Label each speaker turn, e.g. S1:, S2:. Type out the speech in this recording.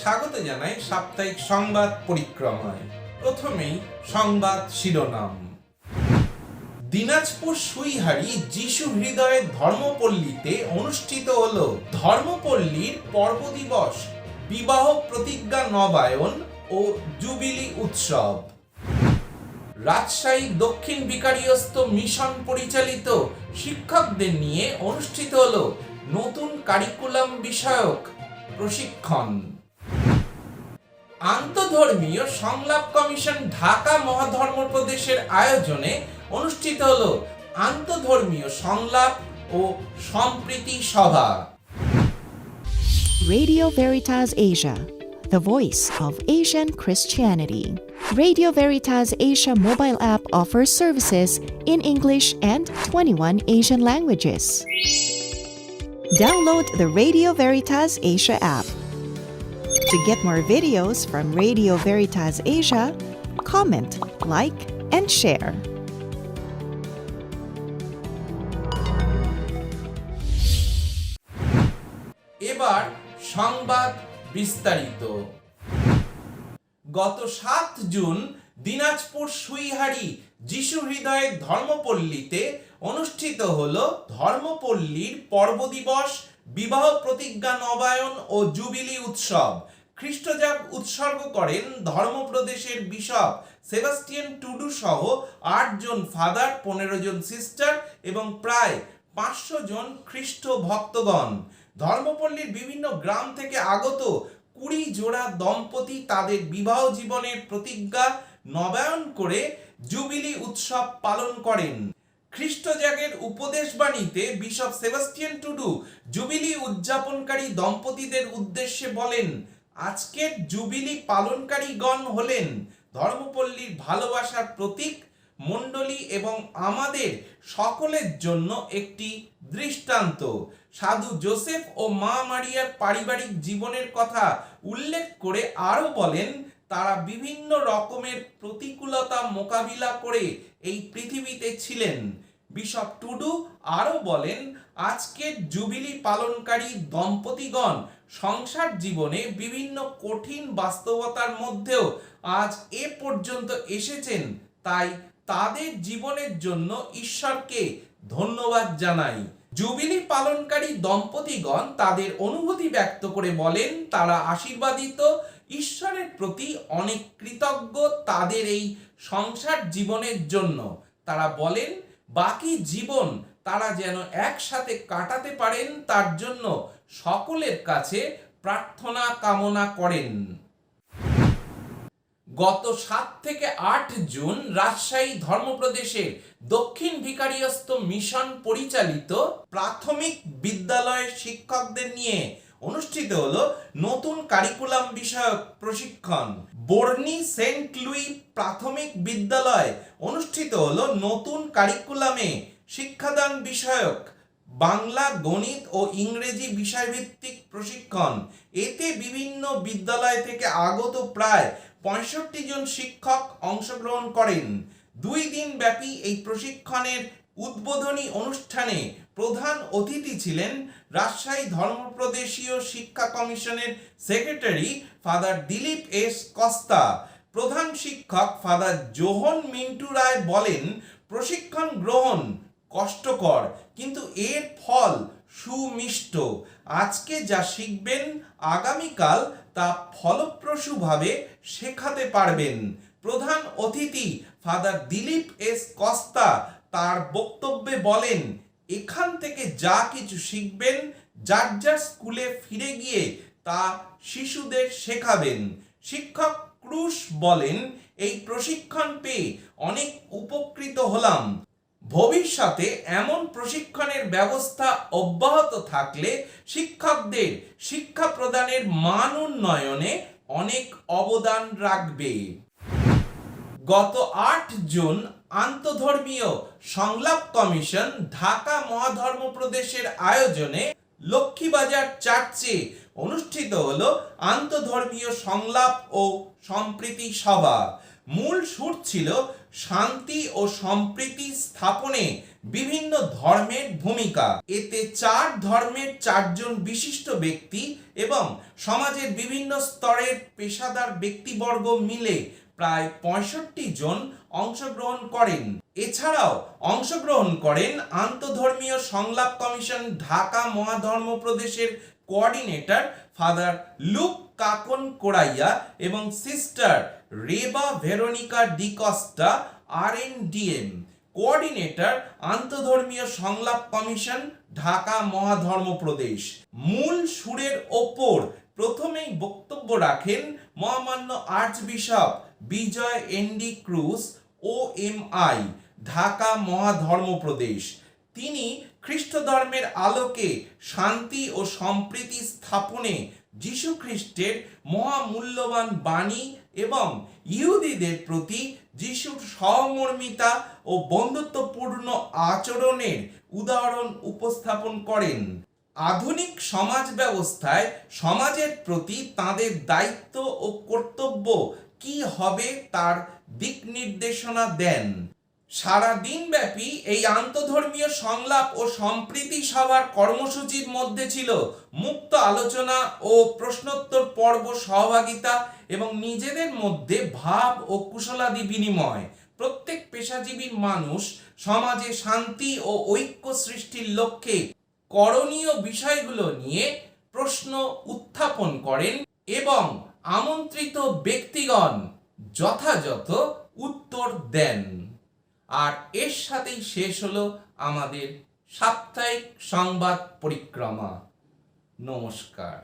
S1: স্বাগত জানাই সাপ্তাহিক সংবাদ পরিক্রমায়। প্রথমেই সংবাদ শিরোনাম। দিনাজপুর সুইহারি যিশু হৃদয়ের ধর্মপল্লীতে অনুষ্ঠিত হল ধর্মপল্লীর পর্ব দিবস, বিবাহ প্রতিজ্ঞা নবায়ন ও জুবিলি উৎসব। রাজশাহী দক্ষিণ বিকারিয়স্ত মিশন পরিচালিত শিক্ষকদের নিয়ে অনুষ্ঠিত হল নতুন কারিকুলাম বিষয়ক প্রশিক্ষণ আন্তধর্মীয় সংলাপ কমিশন ঢাকা মহাধর্ম প্রদেশের আয়োজনে অনুষ্ঠিত হল আন্তধর্মীয় সংলাপ ও সম্প্রীতি সভা
S2: Radio Veritas Asia, the voice of Asian Christianity. Radio Veritas Asia mobile app offers services in English and 21 Asian languages. Download the Radio Veritas Asia app. To get more videos from Radio Veritas Asia, comment, like, and share.
S1: এবার সংবাদ বিস্তারিত গত সাত June Dinajpur Suihari যিশু হৃদয়ের ধর্মপল্লীতে অনুষ্ঠিত হল ধর্মপল্লীর পর্ব দিবস, বিবাহ প্রতিজ্ঞা নবায়ন ও জুবিলি উৎসব। খ্রিস্টজাগ উৎসর্গ করেন ধর্মপ্রদেশের বিশপ সেবাস্টিয়ান টুডু সহ আটজন ফাদার, পনেরো জন সিস্টার এবং প্রায় পাঁচশো জন খ্রিস্ট ভক্তগণ। ধর্মপল্লীর বিভিন্ন গ্রাম থেকে আগত কুড়ি জোড়া দম্পতি তাদের বিবাহ জীবনের প্রতিজ্ঞা নবায়ন করে জুবিলি উৎসব পালন করেন। খ্রিস্টজাগের উপদেশ বাণীতে বিশপ সেবাস্টিয়ান টুডু জুবিলি উদযাপনকারী দম্পতিদের উদ্দেশ্যে বলেন আজকের জুবিলি পালনকারীগণ হলেন ধর্মপল্লীর ভালোবাসার প্রতীক, মণ্ডলী এবং আমাদের সকলের জন্য একটি দৃষ্টান্ত। সাধু জোসেফ ও মা মারিয়ার পারিবারিক জীবনের কথা উল্লেখ করে আরও বলেন তারা বিভিন্ন রকমের প্রতিকূলতা মোকাবিলা করে এই পৃথিবীতে ছিলেন। বিশপ টুডু আরও বলেন আজকের জুবিলি পালনকারী দম্পতিগণ সংসার জীবনে বিভিন্ন কঠিন বাস্তবতার মধ্যেও আজ এ পর্যন্ত এসেছেন, তাই তাদের জীবনের জন্য ঈশ্বরকে ধন্যবাদ জানাই। জুবিলি পালনকারী দম্পতিগণ তাদের অনুভূতি ব্যক্ত করে বলেন, তারা আশীর্বাদিত, ঈশ্বরের প্রতি অনেক কৃতজ্ঞ তাদের এই সংসার জীবনের জন্য। তারা বলেন, বাকি জীবন তারা যেন একসাথে কাটাতে পারেন, তার জন্য সকলের কাছে প্রার্থনা কামনা করেন। গত সাত থেকে আট জুন রাজশাহী ধর্মপ্রদেশের দক্ষিণ ভিকারিয়স্ত মিশন পরিচালিত প্রাথমিক বিদ্যালয়ের শিক্ষকদের নিয়ে অনুষ্ঠিত হলো নতুন কারিকুলাম বিষয়ক প্রশিক্ষণ। বর্নি সেন্ট লুই প্রাথমিক বিদ্যালয় অনুষ্ঠিত হলো নতুন কারিকুলামে শিক্ষাদান বিষয়ক, বাংলা, গণিত ও ইংরেজি বিষয়ভিত্তিক প্রশিক্ষণ। এতে বিভিন্ন বিদ্যালয় থেকে আগত প্রায় পঁয়ষট্টি জন শিক্ষক অংশগ্রহণ করেন। দুই দিন ব্যাপী এই প্রশিক্ষণের উদ্বোধনী অনুষ্ঠানে প্রধান অতিথি ছিলেন রাজশাহী ধর্মপ্রদেশীয় শিক্ষা কমিশনের secretary father Dilip S Costa. প্রধান শিক্ষক ফাদার জোহন মিন্টু রায় বলেন, প্রশিক্ষণ গ্রহণ কষ্টকর, কিন্তু এর ফল সুমিষ্ট। আজকে যা শিখবেন আগামীকাল তা ফলপ্রসূভাবে শেখাতে পারবেন। প্রধান অতিথি, ফাদার দিলীপ এস কস্তা তার বক্তব্যে বলেন, এখান থেকে যা কিছু শিখবেন, যার যার স্কুলে ফিরে গিয়ে তা শিশুদের শেখাবেন। শিক্ষক ক্রুশ বলেন, এই প্রশিক্ষণ পেয়ে অনেক উপকৃত হলাম। ভবিষ্যতে এমন প্রশিক্ষণের ব্যবস্থা অব্যাহত থাকলে শিক্ষকদের শিক্ষা প্রদানের মান উন্নয়নে অনেক অবদান রাখবে। গত আট জুন আন্তধর্মীয় সংলাপ কমিশন ঢাকা মহাধর্ম প্রদেশের আয়োজনে লক্ষ্মীবাজার চার্চে অনুষ্ঠিত হলো আন্তধর্মীয় সংলাপ ও সম্প্রীতি সভা। মূল সুর ছিল শান্তি ও সম্প্রীতি স্থাপনে বিভিন্ন ধর্মের ভূমিকা। এতে চার ধর্মের চারজন বিশিষ্ট ব্যক্তি এবং সমাজের বিভিন্ন স্তরের পেশাদার ব্যক্তিবর্গ মিলে প্রায় পঁয়ষট্টি জন অংশগ্রহণ করেন। এছাড়াও অংশগ্রহণ করেন আন্তধর্মীয় সংলাপ কমিশন ঢাকা মহাধর্ম প্রদেশের coordinator father Luke Kakon Koraiya এবং sister Reba Veronica D'Costa R N DM coordinator, আন্তধর্মীয় সংলাপ কমিশন, ঢাকা মহাধর্ম প্রদেশ। মূল সুরের ওপর প্রথমেই বক্তব্য রাখেন মহামান্য archbishop Bijoy ND Cruz, O M I, Dhaka মহাধর্ম প্রদেশ। তিনি খ্রিস্ট ধর্মের আলোকে শান্তি ও সম্প্রীতি স্থাপনে যীশু খ্রিস্টের মহামূল্যবান বাণী এবং ইহুদিদের প্রতি যিশুর সহমর্মিতা ও বন্ধুত্বপূর্ণ আচরণের উদাহরণ উপস্থাপন করেন। আধুনিক সমাজ ব্যবস্থায় সমাজের প্রতি তাদের দায়িত্ব ও কর্তব্য কি হবে তার দিক নির্দেশনা দেন। সারা দিনব্যাপী এই আন্তধর্মীয় সংলাপ ও সম্প্রীতি সভার কর্মসূচির মধ্যে ছিল মুক্ত আলোচনা ও প্রশ্নোত্তর পর্ব সহভাগিতা এবং নিজেদের মধ্যে ভাব ও কুশলাদি বিনিময়। প্রত্যেক পেশাজীবীর মানুষ সমাজে শান্তি ও ঐক্য সৃষ্টির লক্ষ্যে করণীয় বিষয়গুলো নিয়ে প্রশ্ন উত্থাপন করেন এবং আমন্ত্রিত ব্যক্তিগণ যথাযথ উত্তর দেন। আর এর সাথেই শেষ হলো আমাদের সাপ্তাহিক সংবাদ পরিক্রমা। নমস্কার।